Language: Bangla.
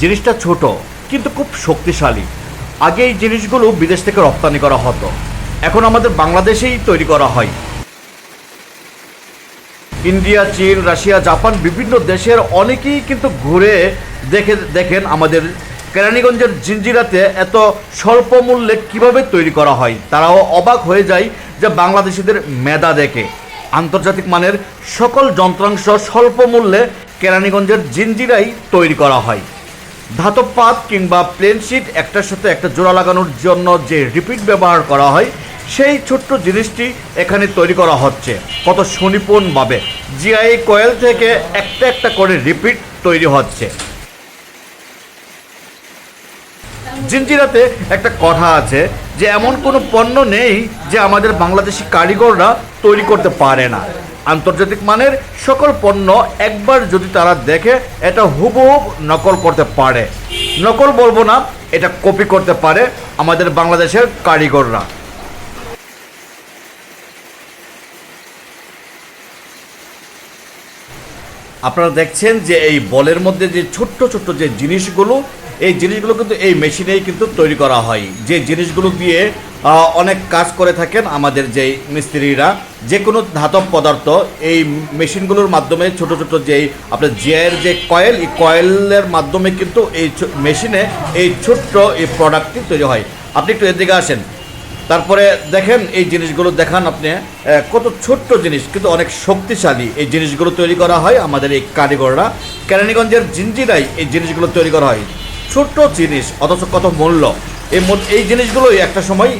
জিনিসটা ছোট, কিন্তু খুব শক্তিশালী। আগে এই জিনিসগুলো বিদেশ থেকে রপ্তানি করা হতো। এখন আমাদের বাংলাদেশেই তৈরি করা হয়। ইন্ডিয়া, চীন, রাশিয়া, জাপান বিভিন্ন দেশের অনেকেই কিন্তু ঘুরে দেখে, দেখেন আমাদের কেরানীগঞ্জের জিঞ্জিরাতে এত স্বল্প মূল্যে কীভাবে তৈরি করা হয়। তারাও অবাক হয়ে যায় যে বাংলাদেশিদের মেধা দেখে। আন্তর্জাতিক মানের সকল যন্ত্রাংশ স্বল্প মূল্যে কেরানীগঞ্জের জিঞ্জিরাই তৈরি করা হয়। ধাতব পাত কিংবা প্লেন শিট একটার সাথে একটা জোড়া লাগানোর জন্য যে রিপিট ব্যবহার করা হয়, সেই ছোট্ট জিনিসটি এখানে তৈরি করা হচ্ছে। কত সুনিপুণভাবে জিআই কয়েল থেকে একটা একটা করে রিপিট তৈরি হচ্ছে। জিঞ্জিরাতে একটা কথা আছে যে, এমন কোনো পণ্য নেই যে আমাদের বাংলাদেশি কারিগররা তৈরি করতে পারে না। আন্তর্জাতিক মানের সকল পণ্য একবার যদি তারা দেখে, এটা হুবহু নকল করতে পারে। নকল বলব না, এটা কপি করতে পারে আমাদের বাংলাদেশের কারিগররা। আপনারা দেখছেন যে এই বলের মধ্যে যে ছোট্ট ছোট্ট যে জিনিসগুলো, এই জিনিসগুলো কিন্তু এই মেশিনেই কিন্তু তৈরি করা হয়। যে জিনিসগুলো দিয়ে অনেক কাজ করে থাকেন আমাদের যেই মিস্ত্রিরা। যে কোনো ধাতব পদার্থ এই মেশিনগুলোর মাধ্যমে ছোট ছোট যেই আপনার জিআইয়ের যে কয়েল, এই কয়েলের মাধ্যমে কিন্তু এই মেশিনে এই ছোট্ট এই প্রোডাক্টটি তৈরি হয়। আপনি একটু এদিকে আসেন। তারপরে দেখেন এই জিনিসগুলো দেখান আপনি কত ছোট্ট জিনিস, কিন্তু অনেক শক্তিশালী এই জিনিসগুলো তৈরি করা হয় আমাদের এই কারিগররা। কেরানীগঞ্জের জিঞ্জিরাই এই জিনিসগুলো তৈরি করা হয়। ছোট্ট জিনিস, অথচ কত মূল্য। এই এই জিনিসগুলোই একটা সময়